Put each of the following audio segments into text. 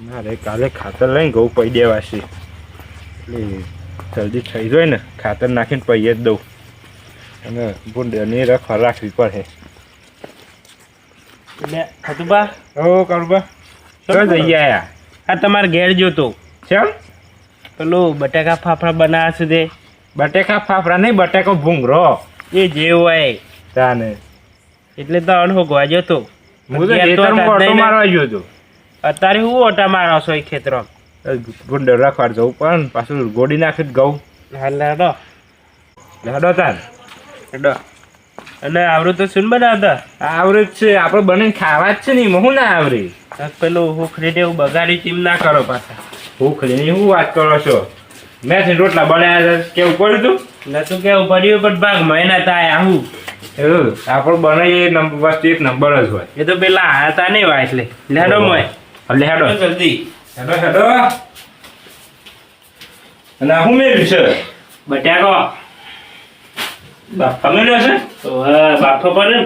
મારે કાલે ખાતર લઈને ઘઉં પઈ દેવા છે. એટલે જલ્દી થઈ જાય ને ખાતર નાખીને પહીએ જ દઉં. અને ભૂંડની રખવા રાખવી પડે. એટલે ખતુબા ઓ કરુબા શું જઈ આયા? આ તમારે ઘેર જોતો ચમ? પેલું બટાકા ફાફડા બનાવે છે તે. બટેકા ફાફડા નહીં બટેકો ભૂંગરો એ જે હોય. તાને. એટલે તો અનહો ગવા જતો હું તો ને. મારવા ગયો હતો અત્યારે હું ઓટા મારો છો એ ખેતરો. ગુંડર રાખવા જવું પણ પાછું ગોડી નાખી ઘઉં. હાલ હેડો લેડો તાર. હેડો અને આવડું તો શું બનાવતા? આવરું જ છે આપણે બને ખાવા જ છે ને હું ના આવરી. પેલું હુખરી ને એવું બગાડી ટીમ ના કરો પાછા. લઈને શું વાત કરો છો? મેં રોટલા બનાવ્યા હતા કેવું પડ્યું તું? નતું કેવું પડ્યું પણ ભાગ મહિના થાય આવું એવું આપણે બનાવીએ નંબર વસ્તુ એક નંબર જ હોય. એ તો પેલા આયા તા નહીં વાય એટલે. લેડો મોય. એટલે હેડો. જલ્દી. હેડો હેડો. અને આ હું મેળ્યું છે? બટાકો. બાપા મેળ્યો છે? બાફો પડે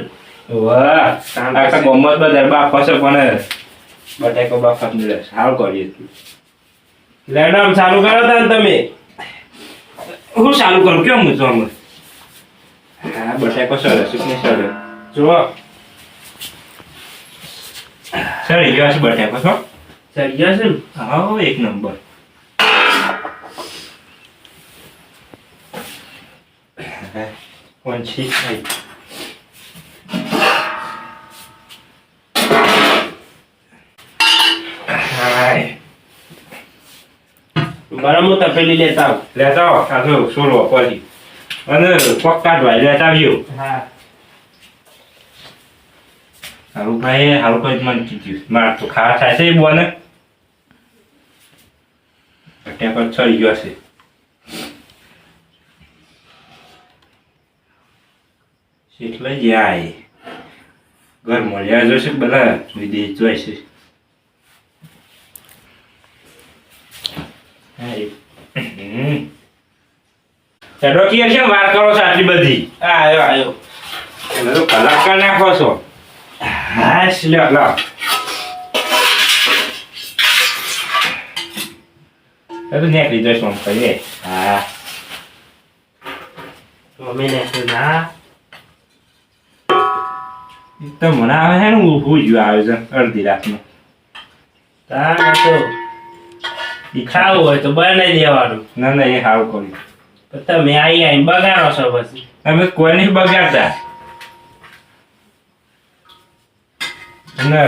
વાહ. આખા ગમત બધા બાપો છે પણ બટાકો બાપા મેળ્યો છે. સારું કરીએ લેડમ ચાલુ કરો તા ને તમે. હું ચાલુ કરું? કેમ હું છું હા બટાકો સરસ ને સરસ જુઓ. સર ગયો છે બટાકો છો સરિયા છે ને? હા એક નંબર. પંછી આઈ. હાય. બરાબર હું તપેલી લેતા આવ. લેતા આવો. આ જો સોલો પછી અને કોક કાઢવા લેતા આવ્યો હા. હારું ભાઈ હારું ભાઈ મને કીધું માર તો ખાવા થાય છે બોને ત્યાં પર ચડી ગયો છે. એટલે જાય ઘર મળ્યા જશે બધા. વિદેશ જોઈ છે. હેડો કે વાર કરો છો આટલી બધી. આવ્યો આવ્યો. કલાકાર નાખો છો. હાશ લ્યો જઈશ આમ કરીએ હા મમ્મી ને ના ઈ તો મને આવે છે ને ઊભું જ આવે છે અડધી રાતનું તા ખાવું હોય તો બનાવી દેવાનું ના ના એ સારું કર્યું તમે આઈ આઈને બગાડો છો પછી. તમે કોઈ નહીં બગાડતા? અને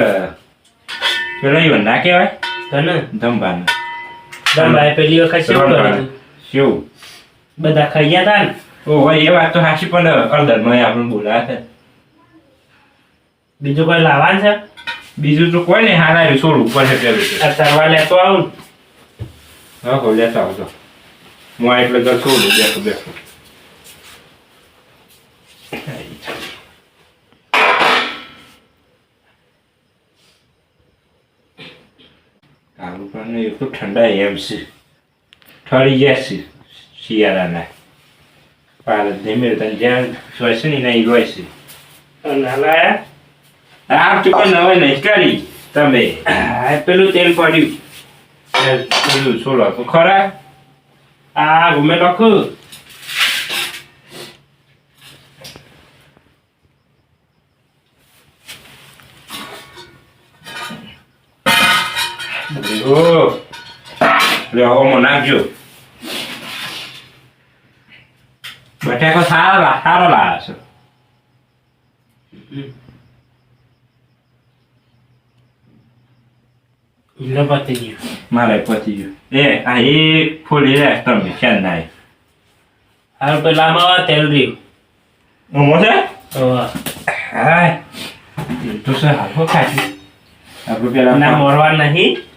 પેલા ઈવન ના કહેવાય? તને? ધંબાનું. દંભાઈ પેલી વખત શું કર્યું? શું બધા ખાઈ ગયા તા ને ઓ ભાઈ એ વાત તો હાચી પણ અડધરમાં આપણે બોલાયા છે. બીજું કોઈ લાવવાનું છે? બીજું તો કોઈ નહીં હારા સોળ ઉપર છે પેલું તો. આ તરવા લેતો આવું. ને. હા હો લેતો આવજો હું એટલે ઘર છોડું બેઠો બેઠો. પણ એટલું ઠંડા એમ છે. ઠરી ગયા છે શિયાળાના. પાલક ધીમે તને જ્યાં છે ને ઈ રોય છે. નાલાયા આમ તો કોઈ નહીં. કરી તમે. આ પેલું તેલ પડ્યું. પેલું છોડો ખરા આ ઘુમે લખું ઓ. લે ઓમો નાખજો. બટાકો સારો સારો લાવે છે. એટલે પતી ગયું મારે પતી ગયું એ આ એક ફૂલી રે તમે ખ્યાલ ના હાલ પેલામાં તેલ રહ્યું. ઓમો છે? હોવે. હાય. એ તો છે હાલો ખાધી આપણું પેલા ના મોરવા નહીં.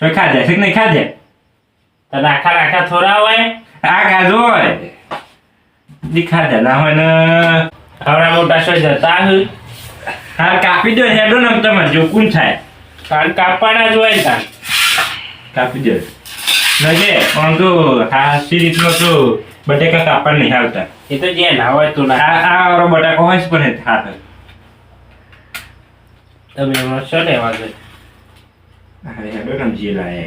શું ખાધે છે કે નહીં ખાધે? તને રાખા રાખા થોડા હોય? આ ખાધો હોય? દી ખાધે ના હોય ને. આવડા મોટા સોય જતા હોય હાર કાપી દો હેડો ને તમારે જો કોણ થાય. કાન કાપવાના જ હોય તા કાપી દો. નજે પણ તો હાસી રીતનો તો બટેકા કાપવા નહીં આવતા. એ તો જે ના હોય તો ના. આ આ બટાકો હોય પણ હાથ. તમે એમાં શું લેવા જોઈએ અરે હેડો રમજી લાય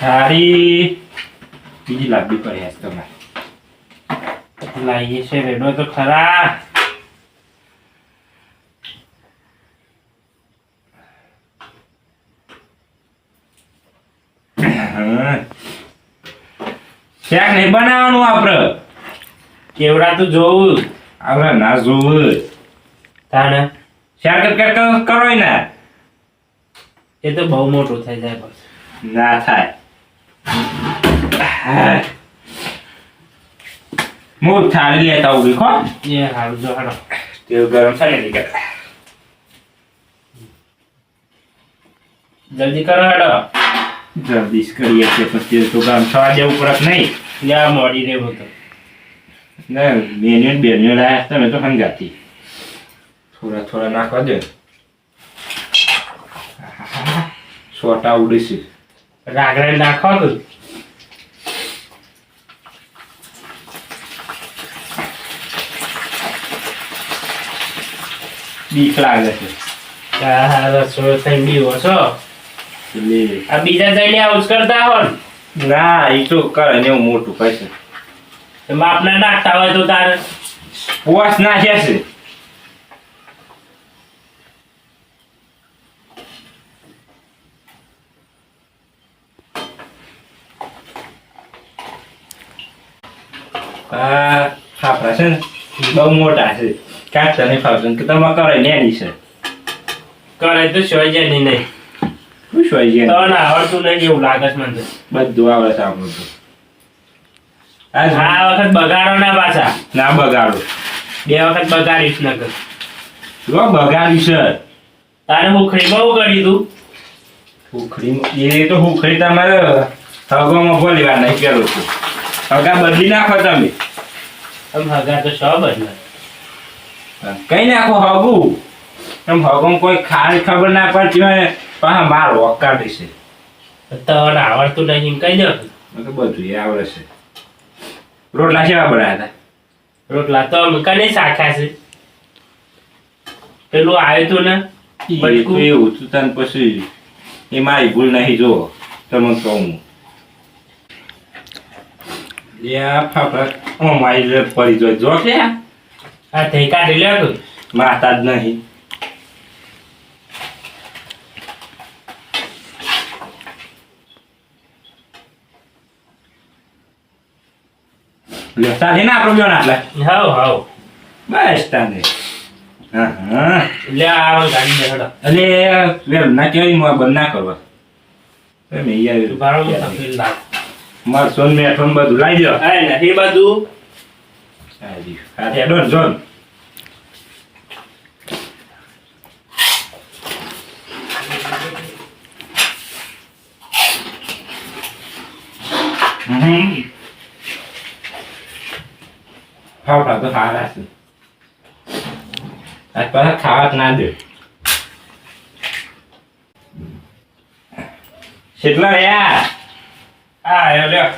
સારી બીજી લાંબી પડી હશે તમારે લાવીએ છે રેડો તો ખરા. શાક નહીં બનાવવાનું આપણે કેવડા તો જોવું આપણે ના જોવું. તાણે? જ કાંઈક કરો ને. એ તો બહુ મોટું થઈ જાય પછી. ના થાય. હા. થાળી લેતા આવું દેખો એ હારું જો હારો તેલ ગરમ થાય ને નીકળે. જલ્દી કરો હાડો જલ્દી કરીએ છીએ તેલ તો ગરમ થવા દેવું પડે નહીં? યા મોડી રહેવું તો. ના બેન્યો ને બેન્યો લાયા તમે તો હંગાતી થોડા થોડા નાખવા દે સોટા ઉડીશું રાગડા નાખો તું બીક લાગે છે આ રસોઈ થઈ બીવો છો આ બીજા જઈને આવું જ કરતા હો ના એ તો કરે ને એવું મોટું પૈસા તો માપના નાખતા હોય તો તારે પોસ નાખ્યા છે આ ફાફડા છે ને બહુ મોટા છે. કાચા નહીં ફાવશે કે તમે કરાય નેની છે. કરાય તો સોય જાય નહીં. નહીં ખુશ જાય તો ના આવડતું નહીં એવું લાગે છે મને. બધું આવડે છે આપણું આ વખત બગાડો ના પાછા. ના બગાડો. બે વખત બગાડીશ ન કર જો બગાડીશ છે. તારે હુખડીમાં હું કરી તું. હુખડી એ તો હુખડી તમારે હગોમાં ભલી વાર નહીં કરું છું. હગા બદલી નાખો તમે. તમે હગા તો સો બદલે કઈ નાખો હગું? એમ હગમ કોઈ ખાલી ખબર ના પડતી પાછા મારો કાઢી છે. તને આવડતું નહીં એમ કહી દો બધું એ આવડે છે. રોટલા કેવા બનાવ્યા રોટલા તો અમે કને શાખા છે. પેલું આવ્યું હતું ને હતા બટકું. એવું તું તને પછી એ મારી ભૂલ નહીં જો તમે કહું મારી પડી જો કે આ થઈ કાઢી લે માતા જ નહીં. લે તારે ના આપણો બેન આટલા? હાવ હાવ બસ તાને હા હા લે આવો ગાડી ને અલે લે ના હું આ બંધ ના કરવા તમે યાર હું તકલીફ લાગ માર સોન મે ફોન બધું લાવી દો હા નથી બધું. હાજી હા તે ડોન જોન હમ ફાવડા તો સારા છે આજ પાછા ખાવા જ ના દે કેટલા રહ્યા આ લ્યો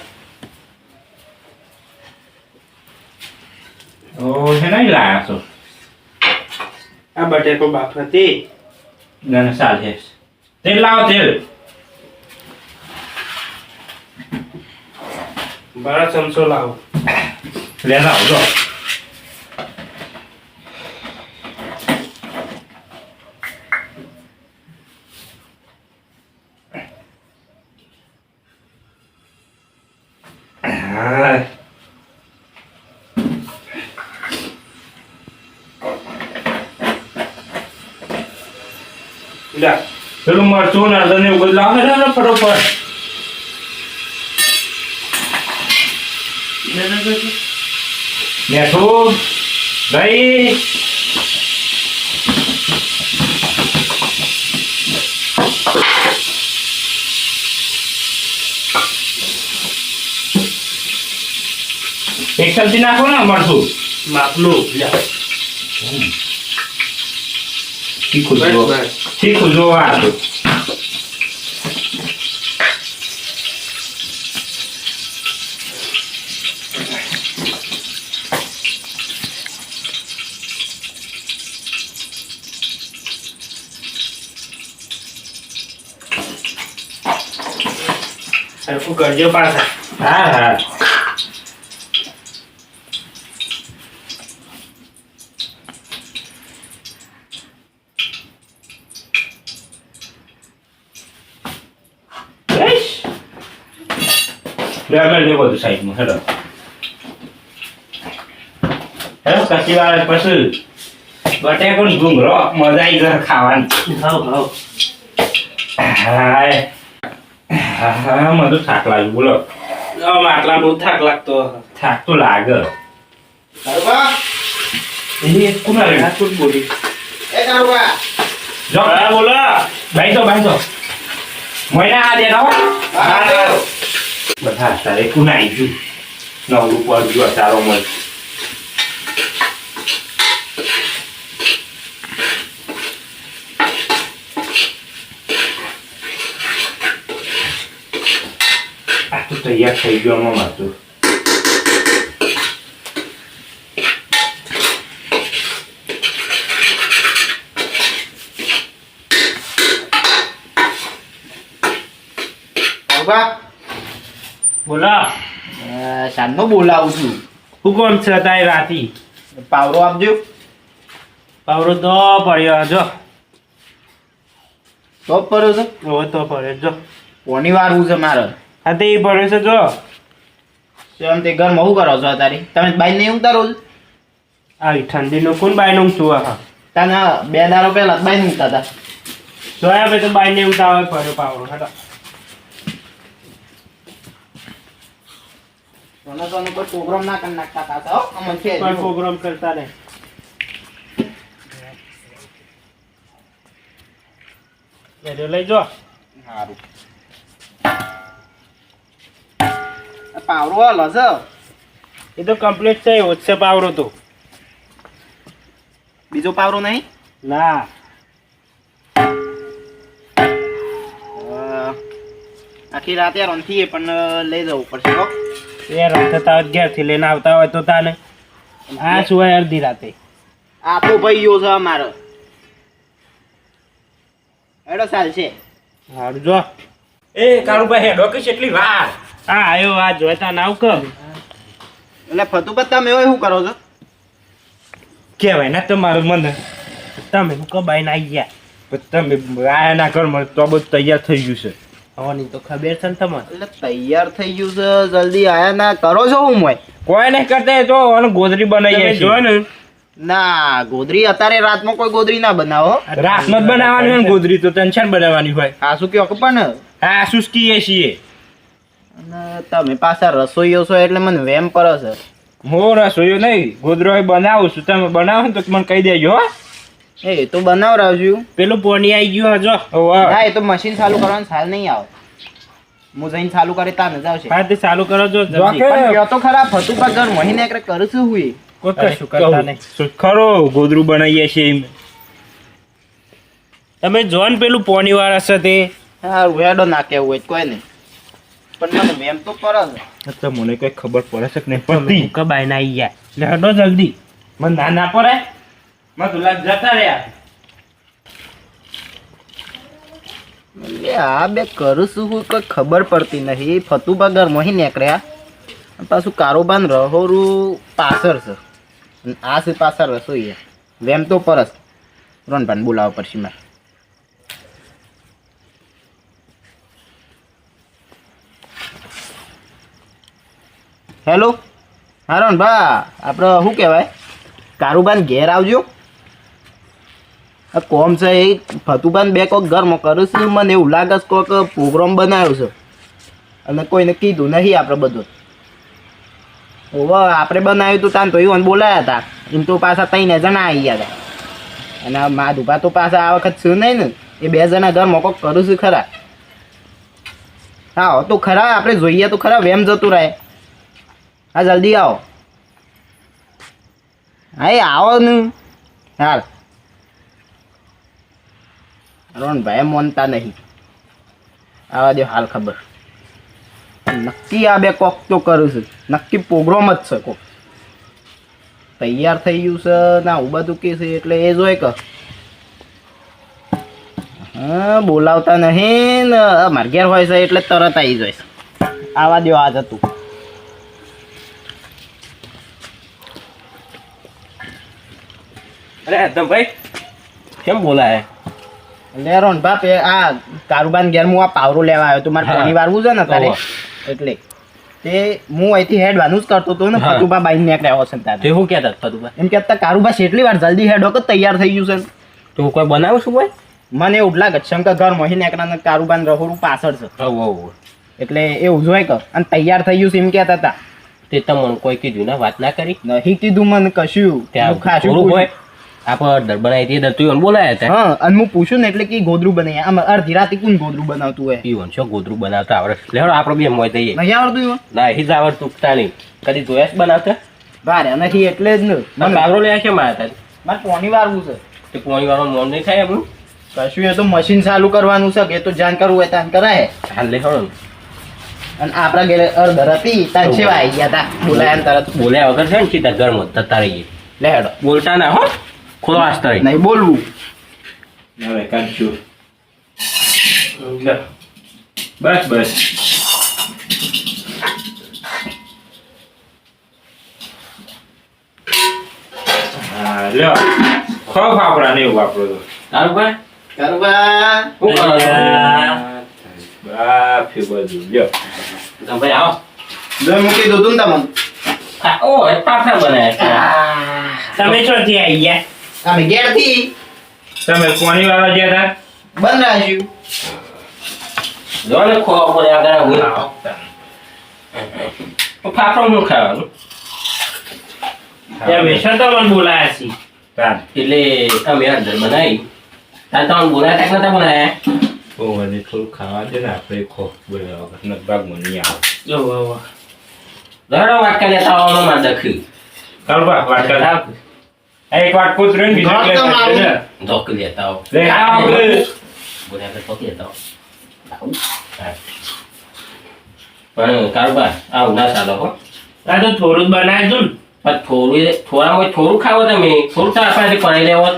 ઓ છે નહીં લાયા છો આ બટેકો હતી ના સાલ તેલ લાવો તેલ બરા ચમચો લાવો લેતા આવજો લે પેલું મરચું ને અડધા ને એવું બધું છે ને ફટોફટ મેઠું દહીં એક્સેલથી નાખો ને મળશું માપનું શીખું જો શીખું જો સરખું કરજો પાછા હા હા લે, લે, લે બધું સાઈડમાં, હેડો. હેડો, પછી વાર પછી બટેકું ઘૂંઘરો મજા આવી જશે ખાવાની. હાવ હાવ હાય. હા મને તો થાક લાગ્યો બોલો. આટલા બહુ થાક લાગતો થાક તો લાગે. બોલી? એ કારુબા. જો. હા બોલો. બાઈ તો બાઈ તો મોયના આ હા. હા બધા તારે કોના આવી ગયું નવરું પર ગયો તારો મળ તૈયાર થઈ ગયો આમાં બોલો. બોલાવું છું. હું કોણ છે તાય રાતી? પાવરો આપજો. પાવરો તો પડ્યો જો. તો પડ્યો છે? હવે તો પડ્યો જો કોની વારવું છે મારે? હા તે ઈ પડ્યો છે જો. એમ તે ઘરમાં શું કરો છો તારી તમે બાઈ નહીં ઉતારો આવી ઠંડીનું કોણ બાયનું તું હા તને બે દારો પહેલા બાઈ ઊંઘતા ઉતારતા જોયા ભાઈ તો બાઈ નહીં આવે પડ્યો પાવરો હેડો. સોનો સોનો કોઈ પ્રોગ્રામ ના કરી નાખતા પાછા હો અમને છે કોઈ પ્રોગ્રામ કરતા નહીં બેઠો લઈ જો. સારું પાવરો હાલો છે એ તો કમ્પ્લીટ છે એવો છે પાવરો તો. બીજો પાવરો નહીં? ના. આખી રાતે રમતી પણ લઈ જવું પડશે એ રસ્તે તાર ઘેરથી લઈને આવતા હોય તો તાને આ સુવાય અડધી રાતે. આપો ભાઈ યો છે અમારો. એડો સાલ છે. હારું જો. એ કાળુભાઈ હેડો કે કેટલી વાર? હા આવ્યો આ જોતા નાવ કર એટલે ફતુ પર તમે એવું શું કરો છો? કેવાય ના તમારું મને. તમે કબાઈ કબાઈને આવી ગયા. તમે આયા ના કર મને તો બધું તૈયાર થઈ ગયું છે. હવાની તો ખબર છે ને તમને? એટલે તૈયાર થઈ ગયું છે જલ્દી આયા ના કરો છો હું મોય? કોઈ નહીં કરતા જો અને ગોદરી બનાવી બનાવીએ જો ને? ના ગોદરી અત્યારે રાતમાં કોઈ ગોદરી ના બનાવો. રાતમાં જ બનાવવાની હોય ને ગોદરી તો ટેન્શન બનાવવાની હોય. હા શું કયો પણ? હા સુસ્કીએ છીએ? અને તમે પાછા રસોઈઓ છો એટલે મને વેમ પડે છે. હું રસોઈયો નહીં ગોદરો બનાવું છું. તમે બનાવો ને તો મને કહી દેજો હો. એ તો બનાવરાવજો. પેલું પોણી આવી ગયું હજો હા એ તો મશીન ચાલુ કરવાનું સાલ નહીં આવે. હું જઈને ચાલુ કરે તાને જ આવશે હા તે ચાલુ કરો જો જો જલ્દી. કે- પણ કયો તો ખરા ફતુ પર ઘર મહિને એકરે કરું છું હું કોઈ કશું કરતા નહીં. ખરો ગોદરું બનાવીએ છીએ તમે જો પેલું પોની વાળા છે તે. હારું હેડો ના કેવું હોય કોઈ નહીં. પણ મને તો પડે છે. તો મને કઈ ખબર પડે છે કે નહીં? પડતી આવી ગયા. જલ્દી. મને ના ના પડે? મને તો બે કરું છું હું કોઈ ખબર પડતી નહીં. ફતુબા પગાર મોહી નીકળ્યા પાછું કારોબાર રહોરું પાછળ છે. આ છે પાછળ રસોઈ વેમ તો પરસ રોનભાઈ બોલાવો પડશે મારે. હેલો? હા રોનભા આપણે શું કહેવાય? કારુબાન ઘેર આવજો. આ કોમ છે, એ ફતુભાઈ બે કોક ઘરમાં કરું છું, મને એવું લાગે છે કોક પ્રોગ્રામ બનાવ્યો છે. અને કોઈને કીધું નહીં આપણે બધું. ઓવા આપણે બનાવ્યું હતું તાન તો એવું બોલાયા હતા એમ તો પાછા ત્રણ જણા આવી ગયા હતા અને મા દુભા તો પાછા આ વખત શું નહીં ને, એ બે જણા ઘરમાં કોક કરું છું ખરા. હા, તો ખરા, આપણે જોઈએ તો ખરા, વેમ જતું રહે. હા, જલ્દી આવો. હા, એ આવો ને. હાલ. રોણભાઈ મોનતા નહીં. આવા દે હાલ ખબર. નક્કી આ બે કોક તો કરું છું. નક્કી પ્રોગ્રામ જ છે કોક. તૈયાર થઈ ગયું છે, ના બધું કે છે, એટલે એ જોઈ કે. બોલાવતા નહીં ને મારે ઘેર હોય છે, એટલે તરત આવી જોઈશ આવા દો આ જતું અરે ભાઈ કેમ બોલાય? લે રોન બાપ એ આ કારુબાન ઘેર હું આ પાવરો લેવા આવ્યો તો મારે. પાણી વાળવું છે ને તારે. એટલે. તે હું અહીંથી હેડવાનું જ કરતો હતો ને. ફતુબા બાઈ નીકળ્યા હશે તારે. તે હું કહેતા ફતુબા એમ કહેતા કારુબા કેટલી વાર જલ્દી હેડો કે તૈયાર થઈ ગયું છે. તું કોઈ બનાવું છું ભાઈ મને એવું લાગે શંકર ઘર મોહી નીકળ્યા કારુબાન રહોડું પાછળ છે. એટલે એવું જોઈ કર. અને તૈયાર થઈ ગયું છે એમ કહેતા હતા. તે તમને કોઈ કીધું ના વાત ના કરી? નહીં કીધું મને કશું. ત્યાં હું હોય. આપણે બનાવી હતી તું બોલાયા હતા? હા અને હું પૂછું ને એટલે કે ગોદરું બનાવી આમ અડધી રાતે કોણ ગોદરું બનાવતું હોય? પીવન છો ગોદરું બનાવતા આવડે. લેવડો આપણે બે મોય થઈએ. નહીં આવડતું ના જ આવડતું તાણી કદી જોયા જ બનાવતા? ભારે નથી એટલે જ ને. કાબરો લે છે મારા તારી. મારે પોણી વાળવું છે. તે પોણી વાળો મોન નહીં થાય એમનું? કશું એ તો મશીન ચાલુ કરવાનું છે. એ તો જાણ કરવું હોય તાન કરાય. હાલ લે હળો. અને આપણા ઘરે અડધર હતી ત્યાં સેવા આવી ગયા તા. બોલાયા તરત. બોલ્યા વગર છે ને સીધા ઘરમાં થતા રહીએ. લે હેડો. બોલતા ના હો. ખોલો આસ્તા નહીં બોલવું. હવે કાઢશું બસ બસ. લ્યો ખો ફાફડા ને એવું વાપરો તો. તારું ભાઈ કરો બાફી બધું. લ્યો. તમે ભાઈ આવો. જો મૂકી દઉં તું તમને ઓ એ પાપડા બનાવ્યા તમે ચોથી આવી ગયા. અમે ઘેરથી તમે કોની વાળા ગયા હતા? બંધ રાખ્યું જો ને ખો પડે આગળ હું ફાફડો હું ખાવાનું? ત્યાં વેસા તો મને બોલાયા છે એટલે અમે અંદર બનાવી. તાર તમને બોલાયા તા કે નતા બોલાયા? બહુ મને થોડું ખાવા દે ને આપણે ખો નકબાગમાં નહીં આવે. જો વાહ દોડો વાટકા લેતા આવવાનો માં દખ્યું વાટકા. લાવ. આ એક વાટકો જ રહ્યો ને બીજો ઘાટ તો લેતા મારું. જજો. ધોક લેતા આવો લે આ આપણે. બોલ્યા કે ધોક લેતા આવો આવું. હા. પણ કારોબાર આવું ના ચાલો હો આ તો થોડું જ બનાવી દઉં પણ થોડું થોડામાં થોડું ખાવો તમે થોડું તો આપણાથી પડી લેવો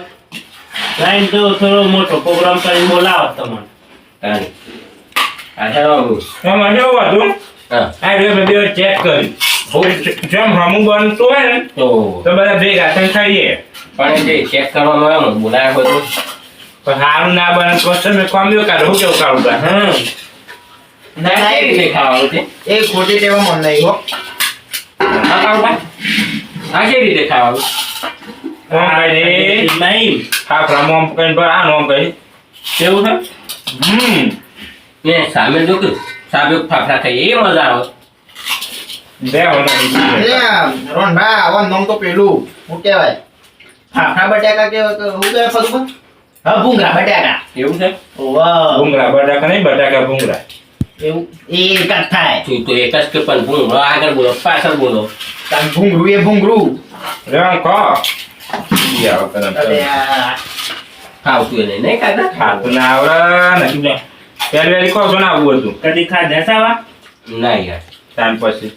ને તો થોડો મોટો પ્રોગ્રામ કરીને બોલાવો તમને તાણી. આ ચાલો એમાં કેવું હતું હા આ રહ્યો મેં બે ચેક કર્યું જેમ હમું બનતું હોય ને તો બધા ભેગા થઈને ખાઈએ. પણ જે ચેક કરવામાં આવે ને બોલાયા બધું. પણ સારું ના બને તો મેં કોમ્યો કાઢો. હું કેવું કાઢું હમ. ના કઈ રીતે ખાવાનું છે? એ ખોટી ટેવા મન નહીં હો. કારોબાર આ કેવી રીતે ખાવાનું? નહીં. ફાફડા મોમ કઈ પર આ નોમ કઈ કેવું છે? હમ. ને સામે જો કે સામે ફાફડા ખાઈએ એ મજા આવે. બે એ રોન ભા આવા નોમ તો પેલું હું કહેવાય? ફાફડા બટાકા કેવા કે શું કહેવાય ફતુબા હા ભૂંગરા બટાકા. એવું છે? વાહ ભૂંગળા બટાકા નહીં બટાકા ભૂંગળા. એવું એ એક જ થાય. તું તો એક જ કે પણ ભૂંગળો આગળ બોલો પાછળ બોલો. તાન ભૂંગરું એ ભૂંગરું તરત. અરે આ. ખાવતું એને નહીં ખાતા ખાતું ના આવડે ને. પહેલી વારી કહો છો ને આવું હતું. કદી ખાધા સાવા? ના યાર. તાન પછી.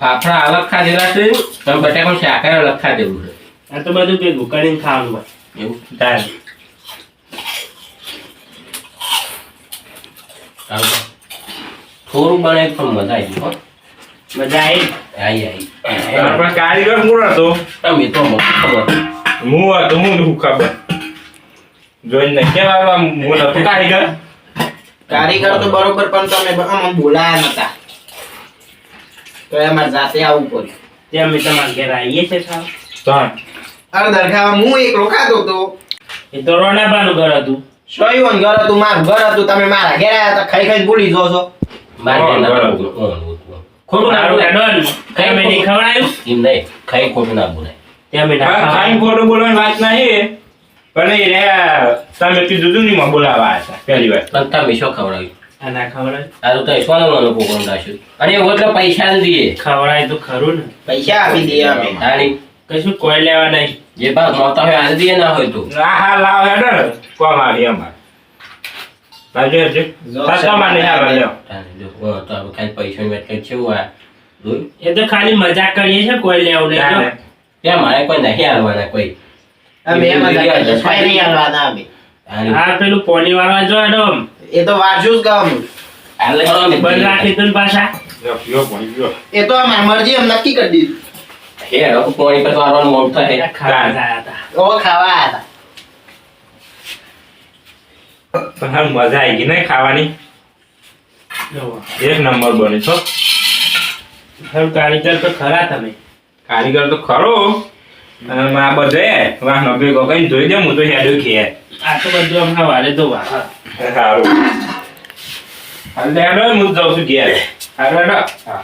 ફાફડા અલગ ખાધેલા છે તમે પણ શાકર અલગ ખાધેલું છે? આ તો બધું ભેગું કરીને ખાવાનું હોય. એવું? ટાઈમ થોડું બને પણ મજા આવી હો. મજા આવી? આવી આવી પણ કારીગર મૂળ હતો? તમે તો ખબર. હું હતો હું દુઃખ ખબર. જોઈને કેવા આમ હું નતો કારીગર? કારીગર તો બરોબર પણ તમે આમ બોલાયા નતા. તો અમારે જાતે આવવું પડ્યું ત્યાં અમે તમારા ઘેર આવીએ છીએ ખાવા ત્રણ અરે હું તો એ તો રોનાબાનું ઘર હતું. સોયું ઘર હતું મારું ઘર હતું. તમે મારા ઘેર આવ્યા હતા ખાઈ ખાઈ ભૂલી જો છો. મારે. ખોટું ના બોલાય. નહીં ખવડાયું. એમ નહીં ખાઈ ખોટું ના બોલાય. ત્યાં મેં ખાઈ ખોટું બોલવાની વાત નહીં પણ એ તમે કીધું તું નહીં બોલાવા આવ્યા હતા પહેલી વાર. પણ તમે શું ખવડાવ્યું? ના ખવડાય. આ તો તઈ સોનો મોનો પ્રોગ્રામ અને એવો એટલે પૈસા જ દઈએ. ખવડાય તો ખરું ને. પૈસા આપી દઈએ અમે. તાણી કશું કોઈ લેવા નહીં. જે ભાગ મોટા હોય આજે દઈએ ના હોય તો. આ હા લાવ હેડો ને. કોમ આવી અમાર. બાજુ હજુ. સાચામાં નહીં આવે લ્યો તાણી જો, હા, તો હવે ખાલી પૈસાની વાત કરી કેવું આ? એ તો ખાલી મજાક કરીએ છીએ કોઈ લેવું નહીં. ત્યાં મારે કોઈ નહીં હાલવાના કોઈ? અમે એમ જ હતા નહીં હાલવાના અમે. આ પેલું પોની વાળા જો હેડો એ તો વાંચું જ ગામ હાલે બંધ રાખી તું પાછા. એ તો આ મરજી એમ નક્કી કરી દીધું. હેડો પાણી પર વારવાનું મોડું થાય. ખાવા હતા. ઓ ખાવા પણ હાલ મજા આવી ગઈ ને ખાવાની. એક નંબર બને છો. હવે કારીગર તો ખરા તમે. કારીગર તો ખરો. અને આ બધે વાહનો ભેગો કઈ જોઈ દે હું તો હેડો ખીએ આ તો બધું હમણાં વારે ધોવા સારું હાલ હું જાઉં છું ઘેર. હા.